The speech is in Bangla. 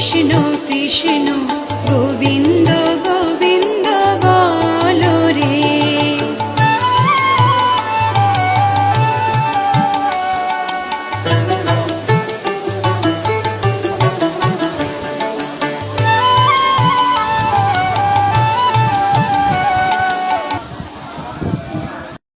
কৃষ্ণ কৃষ্ণ